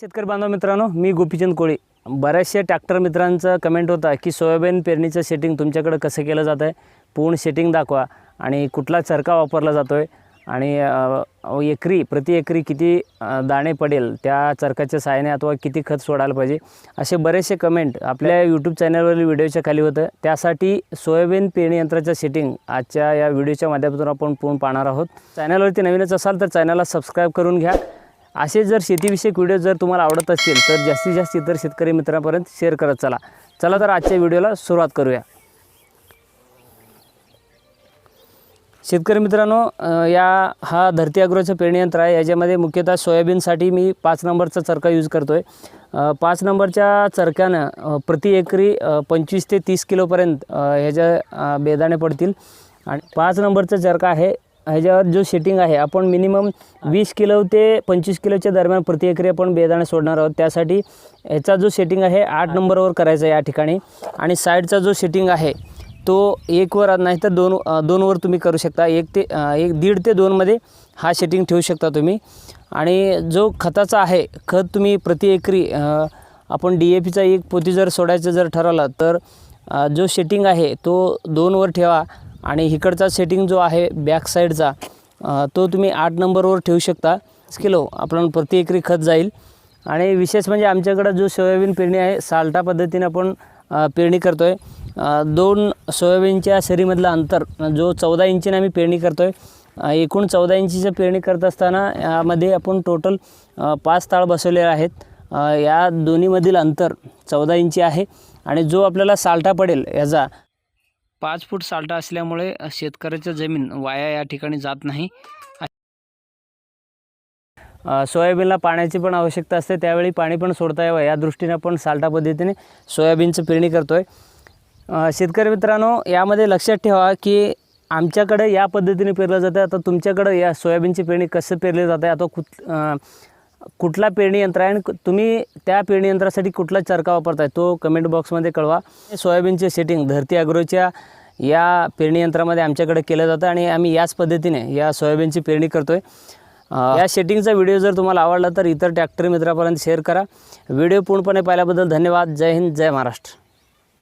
शेतकरी बांधव मित्रांनो मी गोपीचंद कोळी. बऱ्याचशा ट्रॅक्टर मित्रांचं कमेंट होता की सोयाबीन पेरणीचं सेटिंग तुमच्याकडं कसं केलं जातं आहे पूर्ण सेटिंग दाखवा. आणि कुठला चरका वापरला जातो आहे आणि एकरी प्रति एकरी किती दाणे पडेल? त्या चरकाच्या साहाय्याने अथवा किती खत सोडायला पाहिजे? असे बरेचसे कमेंट आपल्या यूट्यूब चॅनलवरील व्हिडिओच्या खाली होतं. त्यासाठी सोयाबीन पेरणी यंत्राचं सेटिंग आजच्या या व्हिडिओच्या माध्यमातून आपण पूर्ण पाहणार आहोत. चॅनलवरती नवीनच असाल तर चॅनलला सबस्क्राईब करून घ्या. असे जर शेतीविषयक व्हिडिओ जर तुम्हाला आवडत असतील तर जास्तीत जास्त इतर शेतकरी मित्रांपर्यंत शेअर करत चला. चला तर आजच्या व्हिडिओला सुरुवात करूया. शेतकरी मित्रांनो या हा धरती अग्रोचं पेरणी यंत्र आहे. याच्यामध्ये मुख्यतः सोयाबीनसाठी मी पाच नंबरचा चरका यूज करतो आहे पाच नंबरच्या चरक्यानं प्रति एकरी पंचवीस ते तीस किलोपर्यंत ह्याच्या बेदाणे पडतील. आणि पाच नंबरचा चरका आहे ह्याच्यावर जो सेटिंग आहे आपण मिनिमम वीस किलो ते पंचवीस किलोच्या दरम्यान प्रति एकरी आपण बेदाणे सोडणार आहोत. त्यासाठी ह्याचा जो सेटिंग आहे आठ नंबरवर करायचा या ठिकाणी. आणि साईडचा जो सेटिंग आहे तो एकवर नाही तर दोन दोनवर तुम्ही करू शकता. एक ते एक दीड ते दोनमध्ये हा सेटिंग ठेवू शकता तुम्ही. आणि जो खताचा आहे खत तुम्ही प्रति एकरी आपण डी ए पीचा एक पोती जर सोडायचं जर ठरवलं तर जो सेटिंग आहे तो दोनवर ठेवा. आणि इकडचा सेटिंग जो आहे बॅक साईडचा तो तुम्ही आठ नंबरवर ठेवू शकता. किलो आपण प्रति एकरी खत जाईल. आणि विशेष म्हणजे आमच्याकडं जो सोयाबीन पेरणी आहे साल्टा पद्धतीने आपण पेरणी करतो आहे दोन सोयाबीनच्या सरीमधलं अंतर जो चौदा इंचीने आम्ही पेरणी करतो आहे एकूण चौदा इंचीचं पेरणी करत असताना यामध्ये आपण टोटल पाच ताळ बसवलेले आहेत. या दोन्हीमधील अंतर चौदा इंची आहे. आणि जो आपल्याला साल्टा पडेल याचा पाच फूट साल्टा असल्यामुळे शेतकऱ्याचं जमीन वाया या ठिकाणी जात नाही. सोयाबीनला पाण्याची पण आवश्यकता असते त्यावेळी पाणी पण सोडता यावं. या दृष्टीने आपण साल्टा पद्धतीने सोयाबीनचं पेरणी करतो आहे शेतकरी मित्रांनो यामध्ये लक्षात ठेवा की आमच्याकडे या पद्धतीने पेरलं जातं आता तुमच्याकडं या सोयाबीनची पेरणी कसं पेरली जाते आहे आता कुठ कुठला पेरणी यंत्र आहे आणि तुम्ही त्या पेरणी यंत्रासाठी कुठला चरका वापरताय तो कमेंट बॉक्समध्ये कळवा. सोयाबीनचे सेटिंग धरती ॲग्रोच्या या पेरणी यंत्रामध्ये आमच्याकडे केलं जातं आणि आम्ही याच पद्धतीने या सोयाबीनची पेरणी करतो आहे या सेटिंगचा व्हिडिओ जर तुम्हाला आवडला तर इतर ट्रॅक्टर मित्रापर्यंत शेअर करा. व्हिडिओ पूर्णपणे पाहिल्याबद्दल धन्यवाद. जय हिंद जय महाराष्ट्र.